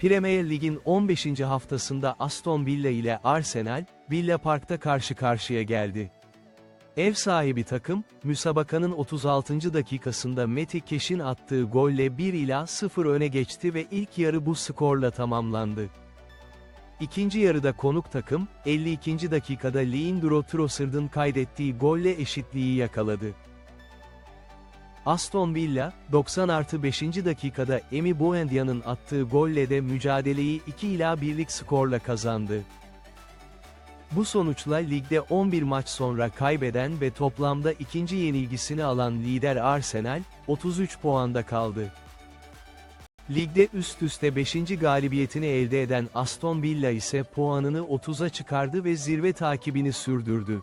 Premier Lig'in 15. haftasında Aston Villa ile Arsenal, Villa Park'ta karşı karşıya geldi. Ev sahibi takım, müsabakanın 36. dakikasında Meti Keş'in attığı golle 1 ila 0 öne geçti ve ilk yarı bu skorla tamamlandı. İkinci yarıda konuk takım, 52. dakikada Leandro Trossard'ın kaydettiği golle eşitliği yakaladı. Aston Villa, 90 artı 5. dakikada Emi Buendia'nın attığı golle de mücadeleyi 2 ila 1'lik skorla kazandı. Bu sonuçla ligde 11 maç sonra kaybeden ve toplamda ikinci yenilgisini alan lider Arsenal, 33 puanda kaldı. Ligde üst üste 5. galibiyetini elde eden Aston Villa ise puanını 30'a çıkardı ve zirve takibini sürdürdü.